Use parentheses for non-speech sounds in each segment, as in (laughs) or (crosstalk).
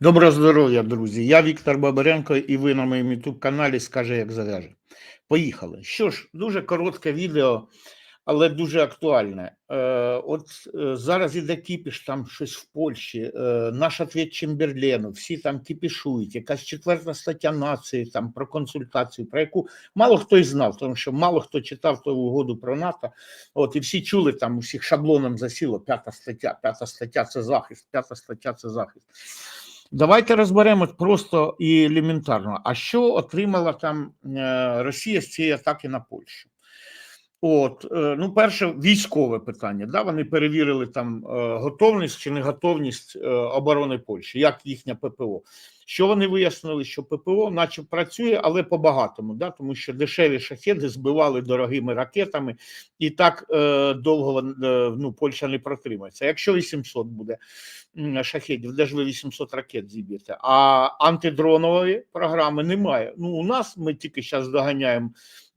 Доброго здоров'я, друзі! Я Віктор Бабаренко, і ви на моєму youtube каналі Скаже, як зав'яже. Поїхали. Що ж, дуже коротке відео, але дуже актуальне. Е, От е, зараз іде кіпіш, там щось в Польщі, е, наш ответ Чемберлену, всі там кіпішують, якась четверта стаття нації там про консультацію, про яку мало хто й знав, тому що мало хто читав ту угоду про НАТО. От і всі чули там усіх шаблоном засіло. П'ята стаття, п'ята стаття це захист, п'ята стаття це захист. Давайте розберемо просто і елементарно. А що отримала там е, Росія з цієї атаки на Польщу? От, е, ну, перше, військове питання. Да? Вони перевірили там е, готовність чи неготовність оборони Польщі, як їхня ППО. Що вони вияснили, що ППО, наче працює, але по-багатому, да? тому що дешеві шахеди збивали дорогими ракетами, і так е, довго ну, Польща не протримається. Якщо 800 буде шахедів, де ж ви 800 ракет зіб'єте? А антидронової програми немає. Ну, у нас ми тільки зараз доганяємо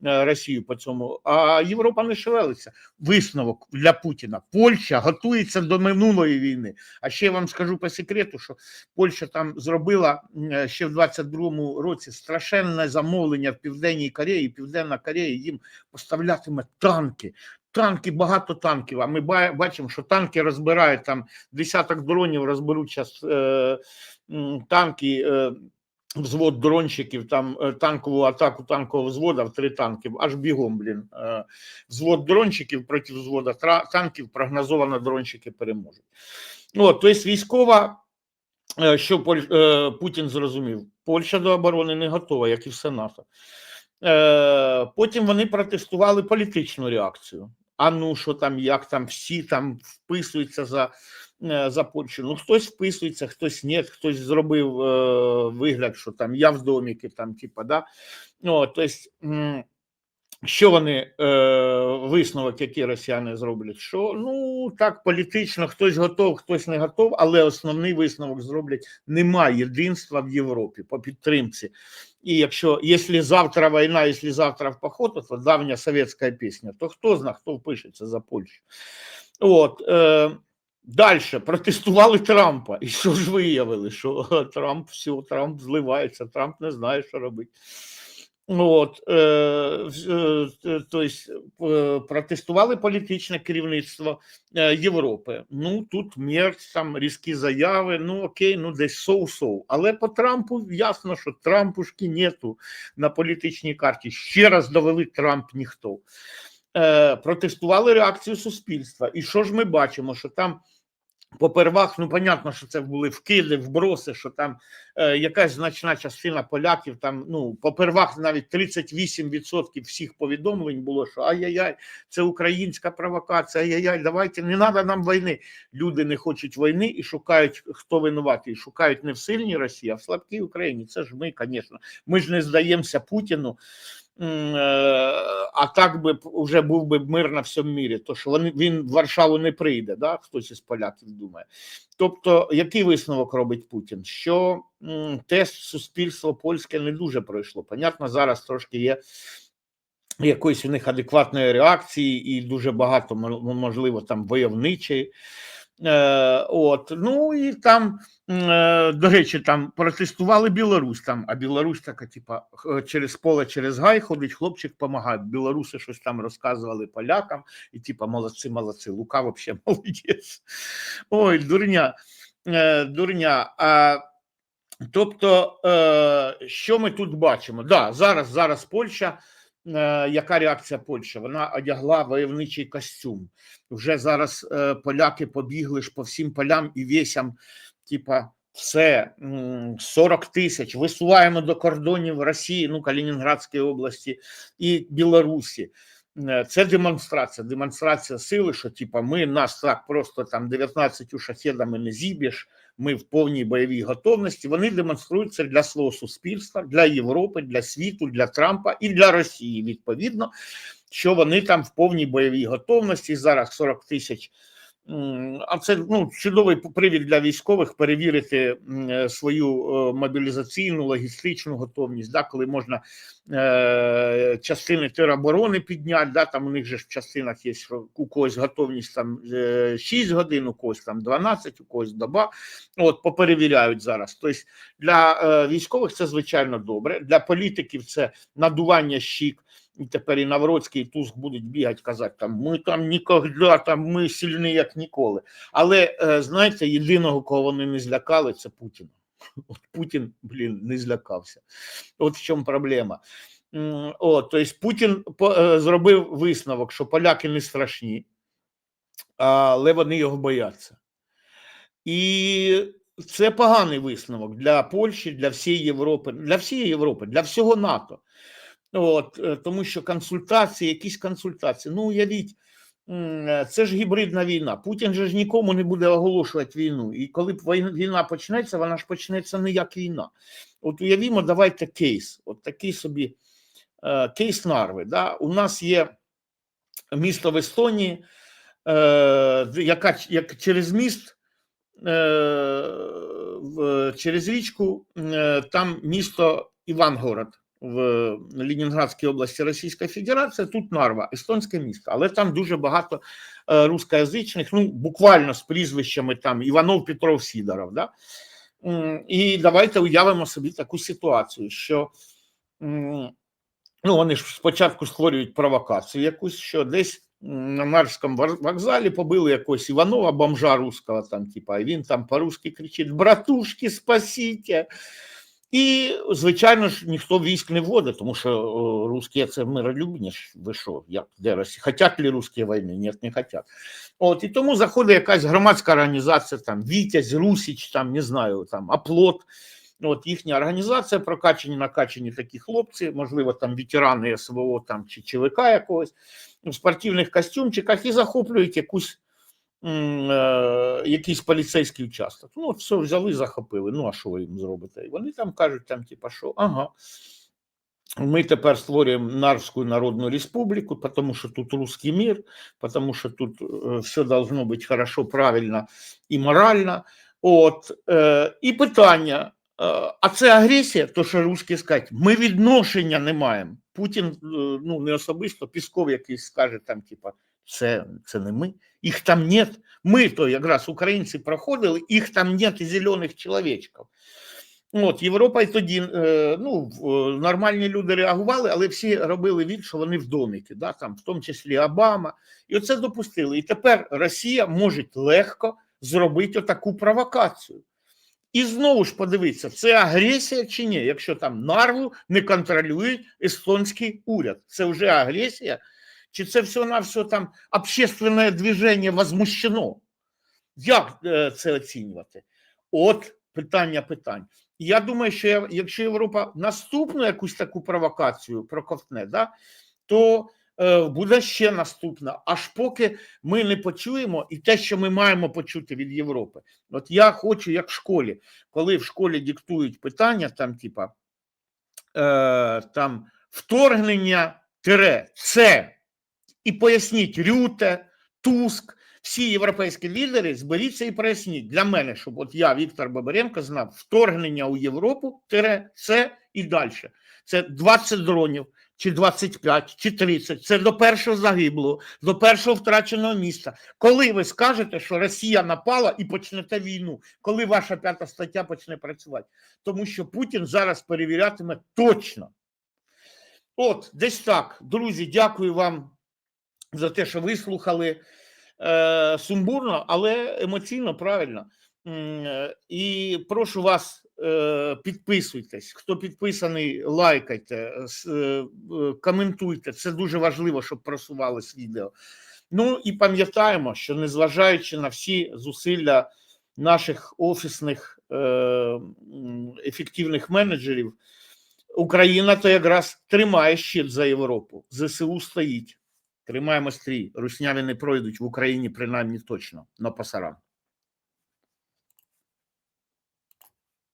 е, Росію по цьому, а Європа не шевелиться. Висновок для Путіна. Польща готується до минулої війни. А ще я вам скажу по секрету, що Польща там зробила ще в 22-му році страшенне замовлення в Південній Кореї. Південна Корея їм поставлятиме танки. Танки, багато танків. А ми бачимо, що танки розбирають там десяток дронів, розберуть зараз е, танки. Е, Взвод дронщиків, там е, танкову атаку танкового взвода в три танки, аж бігом, блін. Е, Взвод дронщиків проти взвода танків прогнозовано дронщики переможуть. Ну, от, тобто військова, е, що Путін зрозумів, Польща до оборони не готова, як і все НАТО. Потім вони протестували політичну реакцію. А ну що там, як там всі там вписуються за, е, за Польщу. Ну, хтось вписується, хтось ні, хтось зробив е, вигляд, що там я в доміки, там, типа, да. Ну, тобто, що вони е, висновок, які росіяни зроблять? Що ну так політично хтось готов, хтось не готов, але основний висновок зроблять: немає єдинства в Європі по підтримці. І якщо якщо завтра війна, якщо завтра в поход, то давня совєтська пісня, то хто знає, хто впишеться за Польщу? От е, далі протестували Трампа. І що ж виявили? Що Трамп все, Трамп зливається, Трамп не знає, що робити. От, е, е, то есть, е, протестували політичне керівництво е, Європи. Ну тут Мерц, там різкі заяви. Ну окей, ну десь соу-соу. Але по Трампу ясно, що Трампушки нету на політичній карті. Ще раз довели Трамп ніхто. Е, протестували реакцію суспільства. І що ж ми бачимо? Що там попервах, ну понятно, що це були вкиди, вброси, що там е, якась значна частина поляків, там ну попервах навіть 38% всіх повідомлень було, що ай-яй-яй, це українська провокація, ай-яй-яй, давайте не треба нам війни. Люди не хочуть війни і шукають, хто винуватий. Шукають не в сильній Росії, а в слабкій Україні. Це ж ми, звісно. Ми ж не здаємося Путіну. Е, А так би вже був би мир на всьому мірі, то що він в Варшаву не прийде, да? хтось із поляків думає. Тобто, який висновок робить Путін? Що тест суспільство польське не дуже пройшло. Понятно, зараз трошки є якоїсь у них адекватної реакції, і дуже багато мо- можливо там войовничої. Е, от, ну і там, е, до речі, там протестували Білорусь, там, а Білорусь така, типа, через поле, через гай ходить, хлопчик допомагає. Білоруси щось там розказували полякам, і типа, молодці, молодці, Лука взагалі (laughs) молодець. Ой, дурня, е, дурня. А, тобто, що ми тут бачимо? Да, зараз, зараз Польща. Е, яка реакція Польщі? Вона одягла войовничий костюм. Вже зараз е, поляки побігли ж по всім полям і весям, типа, все, м, 40 тисяч, висуваємо до кордонів Росії, ну, Калінінградської області і Білорусі. Е, Це демонстрація, демонстрація сили, що типа ми нас так просто там 19 шахедами не зіб'єш, ми в повній бойовій готовності. Вони демонструють це для свого суспільства, для Європи, для світу, для Трампа і для Росії. Відповідно, що вони там в повній бойовій готовності. Зараз 40 тисяч А це ну, чудовий привід для військових перевірити е, свою е, мобілізаційну, логістичну готовність, да, коли можна е, частини тероборони підняти, да, там у них же в частинах є, у когось готовність там е, 6 годин, у когось там 12, у когось доба. От, поперевіряють зараз. Тобто для е, військових це звичайно добре, для політиків це надування щік. І тепер і Навроцький і Туск будуть бігати, казати, там ми там ніколи, там ми сильні, як ніколи. Але е, знаєте, єдиного, кого вони не злякали, це Путін. (laughs) От Путін, блін, не злякався. От в чому проблема. О, тобто Путін е, зробив висновок, що поляки не страшні, але вони його бояться. І це поганий висновок для Польщі, для всієї Європи, для всієї Європи, для всього НАТО. От, е, тому що консультації, якісь консультації. Ну, уявіть, е, це ж гібридна війна. Путін же ж нікому не буде оголошувати війну. І коли війна- почнеться, вона ж почнеться не як війна. От уявімо, давайте кейс. От такий собі е, кейс Нарви. Да? У нас є місто в Естонії, яка як через міст. Через річку там місто Івангород в Ленінградській області Російська Федерація, тут Нарва, естонське місто, але там дуже багато е, рускоязичних, ну буквально з прізвищами там Іванов, Петров, Сідоров. Да? І давайте уявимо собі таку ситуацію, що ну, вони ж спочатку створюють провокацію якусь, що десь на Нарвському вар- вокзалі побили якогось Іванова, бомжа русского, там, типа, і він там по-русски кричить: Братушки, спасіть! І, звичайно ж, ніхто військ не вводить, тому що о, русські це миролюбні ж, ви що, як, де Росія? Хотять ли русські війни? Ні, не хотять. От, і тому заходить якась громадська організація, там, Вітязь, Русіч, там, не знаю, там, Аплот, От їхня організація, прокачені, накачані такі хлопці, можливо, там ветерани СВО там, чи ЧВК якогось, в спортивних костюмчиках і захоплюють якусь, е, якийсь поліцейський участок. Ну, от все взяли, захопили. Ну, а що ви їм зробите? І вони там кажуть, там, типа, що ага. Ми тепер створюємо Нарвську Народну Республіку, тому що тут русский мир, тому що тут е, все должно бути хорошо, правильно і морально. От, е, і питання: е, а це агресія, то що русські скажуть, ми відношення не маємо. Путін, е, ну не особисто, Пісков якийсь скаже там, типа, це, це не ми, їх там нет. Ми то якраз українці проходили, їх там нет зелених чоловічків. От Європа і тоді е, ну нормальні люди реагували, але всі робили від, що вони в доміки, да, там, в тому числі Обама, і оце допустили. І тепер Росія може легко зробити таку провокацію. І знову ж подивіться, це агресія чи ні, якщо там нарву не контролює естонський уряд. Це вже агресія, чи це все на все там общественне движення возмущено? Як е, це оцінювати? От питання питань. Я думаю, що якщо Європа наступну якусь таку провокацію проковтне, да, то е, буде ще наступна, аж поки ми не почуємо і те, що ми маємо почути від Європи. От я хочу, як в школі, коли в школі диктують питання, там, типа, е, там вторгнення тире це, і поясніть Рюте, Туск, всі європейські лідери зберіться і проясніть для мене, щоб от я, Віктор Бабаренко, знав вторгнення у Європу тире це і далі. Це 20 дронів, чи 25, чи 30. Це до першого загиблого, до першого втраченого міста. Коли ви скажете, що Росія напала і почнете війну, коли ваша п'ята стаття почне працювати? Тому що Путін зараз перевірятиме точно. От, десь так. Друзі, дякую вам за те, що вислухали е, сумбурно, але емоційно правильно. Е, І прошу вас, е, підписуйтесь. Хто підписаний, лайкайте, е, коментуйте. Це дуже важливо, щоб просувалось відео. Ну і пам'ятаємо, що незважаючи на всі зусилля наших офісних ефективних менеджерів, Україна то якраз тримає щит за Європу. ЗСУ стоїть. Тримаємо стрій. Русняві не пройдуть в Україні, принаймні точно, на пасаран.